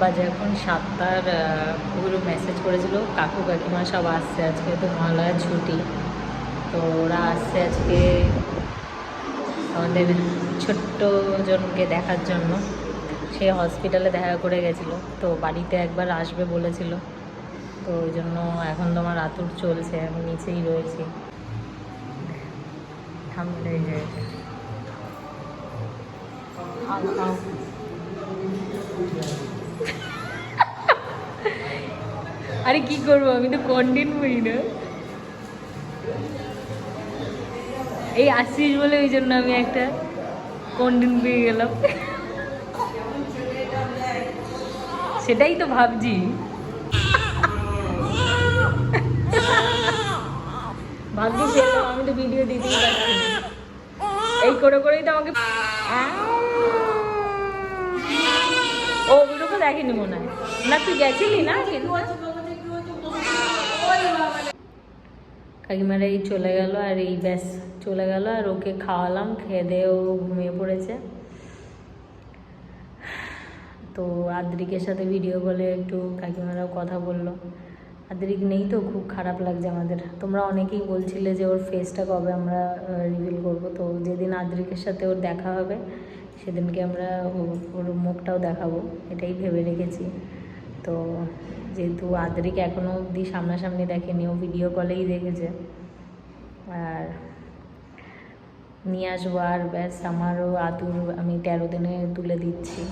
বাজে যখন সাতটার পুরো মেসেজ করেছিল, কাকু কাকিমা সব আসছে আজকে, তো মহালয়ার ছুটি। তো ওরা আসছে আজকে আমাদের ছোট্ট জনকে দেখার জন্য। সে হসপিটালে দেখা করে গেছিল, তো বাড়িতে একবার আসবে বলেছিল। তো ওই জন্য এখন তোমার আতুর চলছে, আমি নিচেই রয়েছি। থামলে যে খাও খাও আরে কি করব? আমি তো কন্টেন্ট করি না। এই আসছিস বলে ওই জন্য আমি একটা কন্টেন্ট পেয়ে গেলাম। সেটাই তো ভাবছি। ভাগ্য পেলাম আমি তো ভিডিও দিতেই পারছি এই করে করেই তো আমাকে ও, ওগুলোকে দেখেনি মনে হয়। না, তুই গেছিলি না? কাকিমারা এই চলে গেল আর এই ব্যাস চলে গেল আর ওকে খাওয়ালাম, খেয়ে দিয়ে ও ঘুমিয়ে পড়েছে। তো আদ্রিকের সাথে ভিডিও কলে একটু কাকিমারাও কথা বলল। আদ্রিক নেই তো, খুব খারাপ লাগছে আমাদের। তোমরা অনেকেই বলছিলে যে ওর ফেসটা কবে আমরা রিভিল করব। তো যেদিন আদ্রিকের সাথে ওর দেখা হবে, সেদিনকে আমরা ওর মুখটাও দেখাবো, এটাই ভেবে রেখেছি। তো যেহেতু আদ্রিক এখনও অবধি সামনাসামনি দেখেনি, ও ভিডিও কলেই দেখেছে। আর নিয়ে আসব আর ব্যাস, আমারও আতুর আমি তেরো দিনে তুলে দিচ্ছি।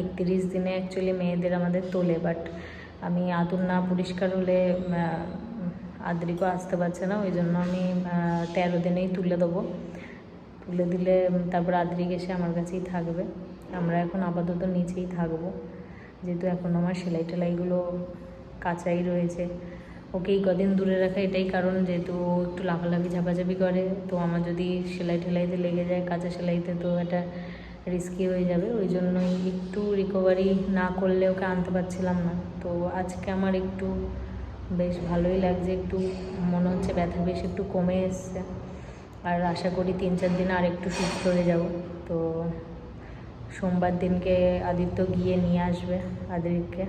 একত্রিশ দিনে অ্যাকচুয়ালি মেয়েদের আমাদের তোলে বাট আমি আতুর না পরিষ্কার হলে আদ্রিকও আসতে পারছে না ওই জন্য আমি তেরো দিনেই তুলে দেবো। তুলে দিলে তারপর আদ্রিক এসে আমার কাছেই থাকবে। আমরা এখন আপাতত নিচেই থাকব। যেহেতু এখন আমার সেলাই টেলাইগুলো কাঁচাই রয়েছে। ওকেই কদিন দূরে রাখা এটাই কারণ, যেহেতু ও একটু লাফালাফি, ঝাপাঝাপি করে, তো আমার যদি সেলাই টেলাইতে লেগে যায়, কাঁচা সেলাইতে, তো এটা রিস্কি হয়ে যাবে। ওই জন্যই একটু রিকভারি না করলে ওকে আনতে পারছিলাম না। তো আজকে আমার একটু বেশ ভালোই লাগছে, একটু মনে হচ্ছে ব্যথা বেশ একটু কমে এসছে। আর আশা করি তিন চার দিন আর একটু সুস্থ হয়ে যাব। তো সোমবার দিনকে আদিত্য গিয়ে নিয়ে আসবে আদিত্যকে